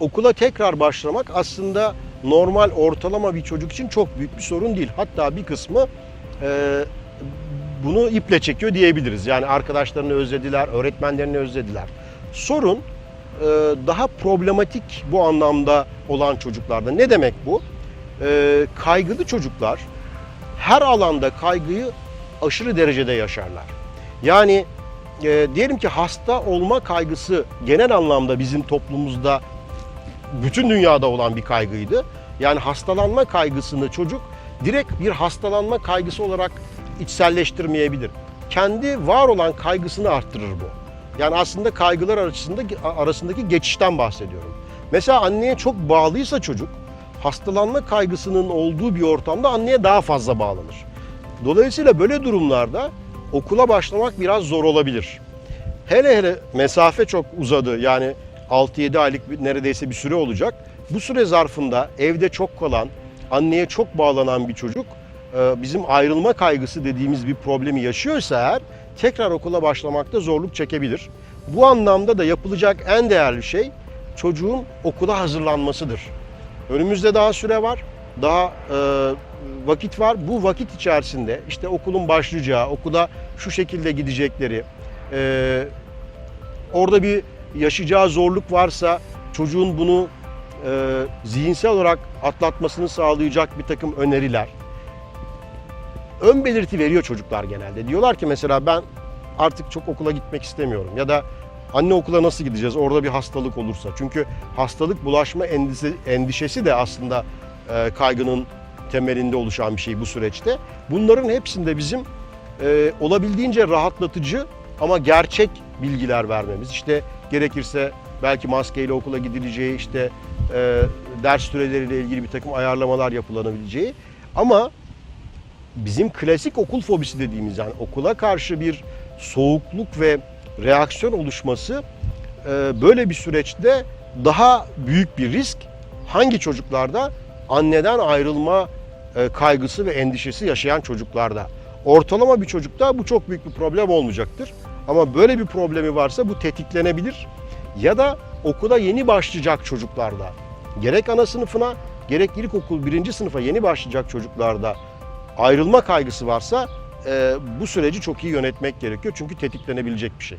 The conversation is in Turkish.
okula tekrar başlamak aslında normal ortalama bir çocuk için çok büyük bir sorun değil. Hatta bir kısmı e, bunu iple çekiyor diyebiliriz. Yani arkadaşlarını özlediler, öğretmenlerini özlediler. Sorun e, daha problematik bu anlamda olan çocuklarda. Ne demek bu? E, kaygılı çocuklar her alanda kaygıyı aşırı derecede yaşarlar. Yani e, diyelim ki hasta olma kaygısı genel anlamda bizim toplumumuzda bütün dünyada olan bir kaygıydı. Yani hastalanma kaygısını çocuk direkt bir hastalanma kaygısı olarak içselleştirmeyebilir. Kendi var olan kaygısını arttırır bu. Yani aslında kaygılar arasında arasındaki geçişten bahsediyorum. Mesela anneye çok bağlıysa çocuk hastalanma kaygısının olduğu bir ortamda anneye daha fazla bağlanır. Dolayısıyla böyle durumlarda okula başlamak biraz zor olabilir. Hele hele mesafe çok uzadı. Yani 6-7 aylık bir, neredeyse bir süre olacak. Bu süre zarfında evde çok kalan, anneye çok bağlanan bir çocuk e, bizim ayrılma kaygısı dediğimiz bir problemi yaşıyorsa eğer tekrar okula başlamakta zorluk çekebilir. Bu anlamda da yapılacak en değerli şey çocuğun okula hazırlanmasıdır. Önümüzde daha süre var, daha e, vakit var. Bu vakit içerisinde işte okulun başlayacağı, okula şu şekilde gidecekleri, e, orada bir yaşayacağı zorluk varsa çocuğun bunu e, zihinsel olarak atlatmasını sağlayacak bir takım öneriler. Ön belirti veriyor çocuklar genelde. Diyorlar ki mesela ben artık çok okula gitmek istemiyorum ya da anne okula nasıl gideceğiz orada bir hastalık olursa. Çünkü hastalık bulaşma endişesi, endişesi de aslında e, kaygının temelinde oluşan bir şey bu süreçte. Bunların hepsinde bizim e, olabildiğince rahatlatıcı ama gerçek bilgiler vermemiz. İşte gerekirse belki maskeyle okula gidileceği, işte e, ders süreleriyle ilgili bir takım ayarlamalar yapılabileceği. Ama bizim klasik okul fobisi dediğimiz yani okula karşı bir soğukluk ve reaksiyon oluşması e, böyle bir süreçte daha büyük bir risk. Hangi çocuklarda? Anneden ayrılma e, kaygısı ve endişesi yaşayan çocuklarda. Ortalama bir çocukta bu çok büyük bir problem olmayacaktır. Ama böyle bir problemi varsa bu tetiklenebilir. Ya da okula yeni başlayacak çocuklarda gerek ana sınıfına gerek ilkokul birinci sınıfa yeni başlayacak çocuklarda ayrılma kaygısı varsa e, bu süreci çok iyi yönetmek gerekiyor. Çünkü tetiklenebilecek bir şey.